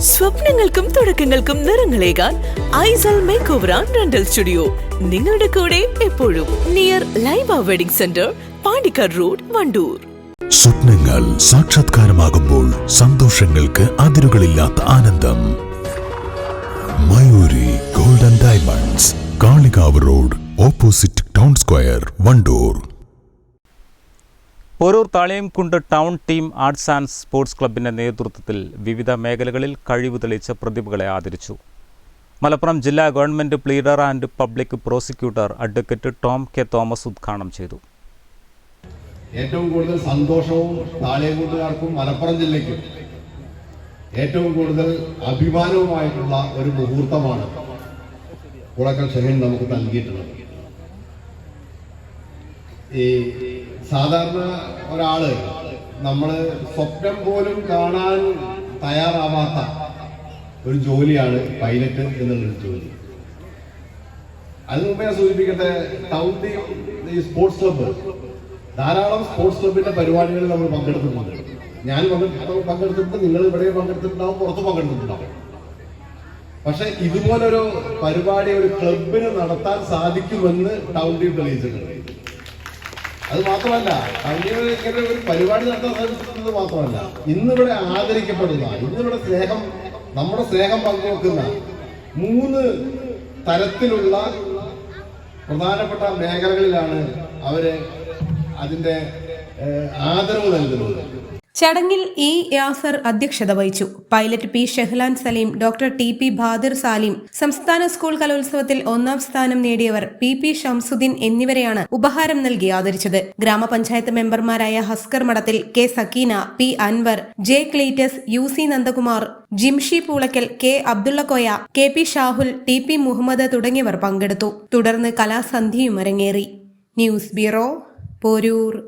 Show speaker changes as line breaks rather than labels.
സ്വപ്നങ്ങൾക്കും തുടക്കങ്ങൾക്കും നിറങ്ങളേകാൻ Aisal makeover and rental studio. നിങ്ങളുടെ കൂടെ എപ്പോഴും near Laiba wedding centre Pandikkad road Wandoor.
സ്വപ്നങ്ങൾ സാക്ഷാത്കാരമാകുമ്പോൾ സന്തോഷങ്ങൾക്ക് അതിരുകളില്ലാത്ത ആനന്ദം. Mayoori golden diamonds Kalikavu road opposite town square Wandoor.
Porur Thaliyamkund town team arts and sports ക്ലബിന്റെ നേതൃത്വത്തിൽ വിവിധ മേഖലകളിൽ കഴിവ് തെളിയിച്ച പ്രതിഭകളെ ആദരിച്ചു. മലപ്പുറം ജില്ലാ government pleader and public prosecutor advocate Tom K Thomas ഉദ്ഘാടനം ചെയ്തു.
ഏറ്റവും കൂടുതൽ സന്തോഷവും താളിയംകുണ്ടുകാർക്കും മലപ്പുറം ജില്ലയ്ക്കും ഏറ്റവും കൂടുതൽ അഭിമാനവുമായിട്ടുള്ള ഒരു മുഹൂർത്തമാണ് പുറക്കൽ ഷഹീൻ നമുക്ക് നൽകിയിട്ടുള്ളത്. ഈ സാധാരണ ഒരാൾ നമ്മൾ സ്വപ്നം പോലും കാണാൻ തയ്യാറാവാത്ത ഒരു ജോലിയാണ് പൈലറ്റ് എന്നുള്ളൊരു ജോലി. അതിന് മുമ്പേ സൂചിപ്പിക്കട്ടെ ടൗണ്ടി സ്പോർട്സ് ക്ലബ്ബ് ധാരാളം സ്പോർട്സ് ക്ലബിന്റെ പരിപാടികളിൽ നമ്മൾ പങ്കെടുത്തിട്ടുണ്ട്. ഞാൻ പങ്കെടുത്ത- പങ്കെടുത്തിട്ടുണ്ട് നിങ്ങൾ ഇവിടെ പങ്കെടുത്തിട്ടുണ്ടാവും പുറത്ത് പങ്കെടുത്തിട്ടുണ്ടാവും. പക്ഷെ ഇതുപോലൊരു പരിപാടി ഒരു ക്ലബിന് നടത്താൻ സാധിക്കുമെന്ന് ടൗണ്ടി തെളിയിച്ചിട്ടുണ്ട്. അത് മാത്രമല്ല ടീം ഇങ്ങനെ ഒരു പരിപാടി നടത്താൻ സാധിക്കുന്നത് മാത്രമല്ല ഇന്നിവിടെ ആദരിക്കപ്പെടുന്ന ഇന്നിവിടെ സ്നേഹം നമ്മുടെ സ്നേഹം പങ്കുവെക്കുന്ന മൂന്ന് തരത്തിലുള്ള പ്രധാനപ്പെട്ട മേഖലകളിലാണ് അവർ അതിന്റെ ആദരവ് നൽകുന്നത്.
ചടങ്ങിൽ ഇ യാസർ അധ്യക്ഷത വഹിച്ചു. Pilot P Shehlan Saleem doctor T P Badir Salim സംസ്ഥാന സ്കൂൾ കലോത്സവത്തിൽ ഒന്നാം സ്ഥാനം നേടിയവർ പി പി ഷംസുദ്ദീൻ എന്നിവരെയാണ് ഉപഹാരം നൽകി ആദരിച്ചത്. ഗ്രാമപഞ്ചായത്ത് മെമ്പർമാരായ Haskar Madathil K Sakeena P Anwar J Cleetus U C Nandakumar Jimshi Poolakkal K Abdullakoya K P Shahul T P Muhammad തുടങ്ങിയവർ പങ്കെടുത്തു. തുടർന്ന് കലാസന്ധിയും അരങ്ങേറി. News bureau Porur.